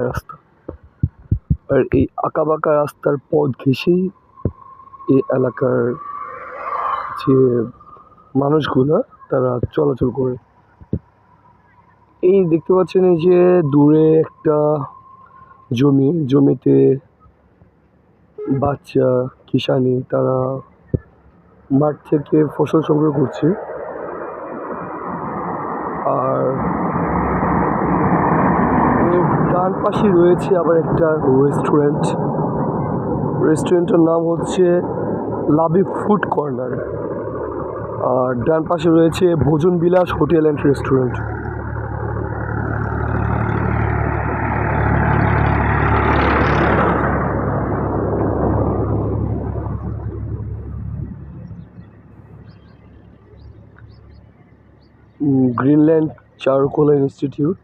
রাস্তা। আর এই আঁকাবাঁকা রাস্তার পথ ঘেঁষেই এই এলাকার যে মানুষগুলা, তারা চলাচল করে। এই দেখতে পাচ্ছেন এই যে দূরে একটা জমি, জমিতে বাচ্চা, কিষানি, তারা মাঠ থেকে ফসল সংগ্রহ করছে। আর ডান পাশে রয়েছে আবার একটা রেস্টুরেন্ট রেস্টুরেন্টের নাম হচ্ছে লাবি ফুড কর্নার। আর ডান পাশে রয়েছে Bhojan Bilas hotel and restaurant Greenland Charukola institute